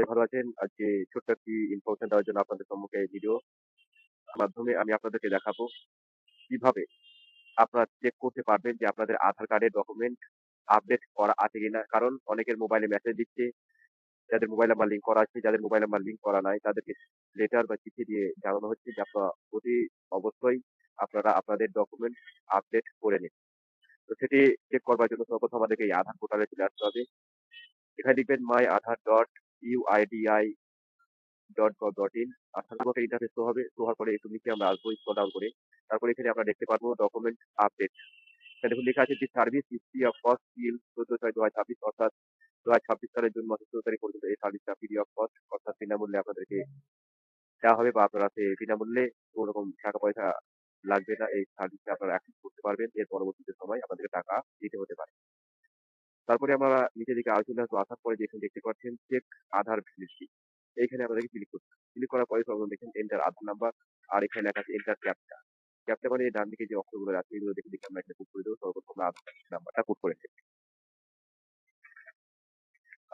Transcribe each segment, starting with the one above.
সবাই ভালো আছেন। আজকে ছোট্ট একটি ইনফরমেশন দেওয়ার জন্য আপনাদের সম্মুখে ভিডিও মাধ্যমে আমি আপনাদেরকে দেখাবো কীভাবে আপনারা চেক করতে পারবেন যে আপনাদের আধার কার্ডের ডকুমেন্ট আপডেট করা আছে কিনা। কারণ অনেকের মোবাইলে মেসেজ দিচ্ছে, যাদের মোবাইল নাম্বার লিঙ্ক করা আছে, যাদের মোবাইল নাম্বার লিঙ্ক করা নাই তাদেরকে লেটার বা চিঠি দিয়ে জানানো হচ্ছে যে আপনারা অতি অবশ্যই আপনারা আপনাদের ডকুমেন্ট আপডেট করে নিন। তো সেটি চেক করবার জন্য সর্বপ্রথম আমাদেরকে এই আধার পোর্টালে চলে আসতে হবে। এখানে লিখবেন my Aadhaar dot UIDAI dot gov dot in অর্থাৎ আমাকে ইন্টারফেস শো হবে শো হওয়ার পরে একটু নিচে আমরা আসব স্ক্রল ডাউন করে, তারপরে এখানে আমরা দেখতে পারব ডকুমেন্ট আপডেট এখানে দেখুন লেখা আছে যে service history of cost bill চোদ্দ ছয় দু হাজার ছাব্বিশ, অর্থাৎ দু হাজার ছাব্বিশ সালের জুন মাসের চোদ্দ তারিখ পর্যন্ত এই সার্ভিসটা ফ্রি অফ কস্ট অর্থাৎ বিনামূল্যে আপনাদেরকে দেওয়া হবে বা আপনারা সে বিনামূল্যে কোনো রকম টাকা পয়সা লাগবে না, এই সার্ভিসটা আপনারা অ্যাক্সেস করতে পারবেন, এর পরবর্তীতে সময় আপনাদেরকে টাকা দিতে হতে পারে। তারপরে আমরা নিচের দিকে আলোচনা আসব আসার পরে যেখানে দেখতে পাচ্ছেন চেক আধার ভ্যালিডিটি এইখানে আপনাদেরকে ক্লিক করতে ক্লিক করার পরে সর্বপ্রথম দেখেন এন্টার আধার নাম্বার আর এখানে লেখা আছে এন্টার ক্যাপচা ক্যাপচা মানে ডান দিকে যে অক্ষরগুলো আছে, এগুলো দেখে দেখে আমরা এখানে পুট করে দেবো। সর্বপ্রথম আধার নাম্বারটা পুট করে নেব।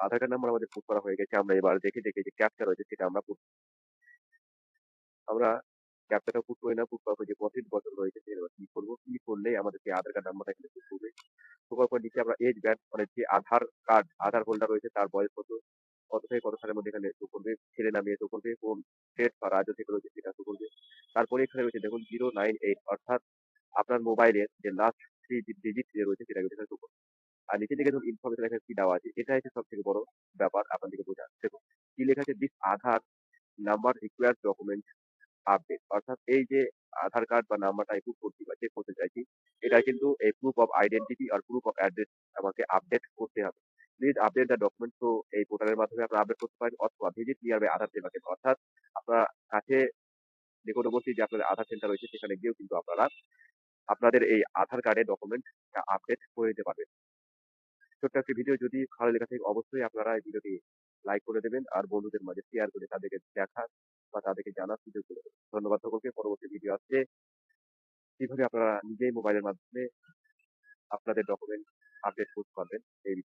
আধার কার্ড নাম্বার আমাদের পুট করা হয়ে গেছে। আমরা এবার দেখে দেখে যে ক্যাপচা রয়েছে সেটা আমরা পুট আমরা ক্যাপচাটা পুট করে না পুট করার পর যে প্রসিড বটন রয়েছে সেটা ক্লিক করব। ক্লিক করলেই আমাদেরকে আধার কার্ড নাম্বারটা এখানে পুট করবে। ঢোকার পর নিচে আমরা এজ ব্যান্ড মানে যে আধার কার্ড আধার হোল্ডার রয়েছে তার বয়স কত কত থেকে কত সালের মধ্যে এখানে শো করবে, ছেলে না মেয়ে করবে, কোন স্টেট বা রাজ্য থেকে রয়েছে সেটা শো করবে। তারপরে এখানে রয়েছে, দেখুন জিরো নাইন এইট অর্থাৎ আপনার মোবাইলের যে লাস্ট থ্রি ডিজিট যে রয়েছে সেটা এখানে করবে আর নিচে দিকে ধরুন ইনফরমেশন এখানে কি দেওয়া আছে, এটা হচ্ছে সব থেকে বড় ব্যাপার আপনাদেরকে বোঝা দেখুন, কি লেখা আছে? This Aadhaar number required document update অর্থাৎ এই যে আধার কার্ড বা নাম্বারটা প্রুফ করছি বা চেক করতে চাইছি। এটা কিন্তু এই প্রুফ অফ আইডেন্টিটি আর প্রুফ অফ অ্যাড্রেস আমাকে আপডেট করতে হবে। প্লিজ আপডেট দ্য ডকুমেন্ট তো এই পোর্টালের মাধ্যমে আপনারা আপডেট করতে পারেন অথবা ভিজিট নিয়ার বাই আধার সেবা কেন্দ্র অর্থাৎ আপনার কাছে নিকটবর্তী যে আপনাদের আধার সেন্টার রয়েছে, সেখানে গিয়েও কিন্তু আপনারা আপনাদের এই আধার কার্ডের ডকুমেন্ট আপডেট করে দিতে পারবেন। ছোট্ট একটি ভিডিও যদি ভালো লেখা থাকে, অবশ্যই আপনারা এই ভিডিওটি লাইক করে দেবেন আর বন্ধুদের মাঝে শেয়ার করে তাদেরকে দেখার বা তাদেরকে জানার সুযোগ করে ধন্যবাদ সকলকে। পরবর্তী ভিডিও আসছে। কীভাবে আপনারা নিজেই মোবাইলের মাধ্যমে আপনাদের ডকুমেন্ট আপডেট করতে পারবেন, এই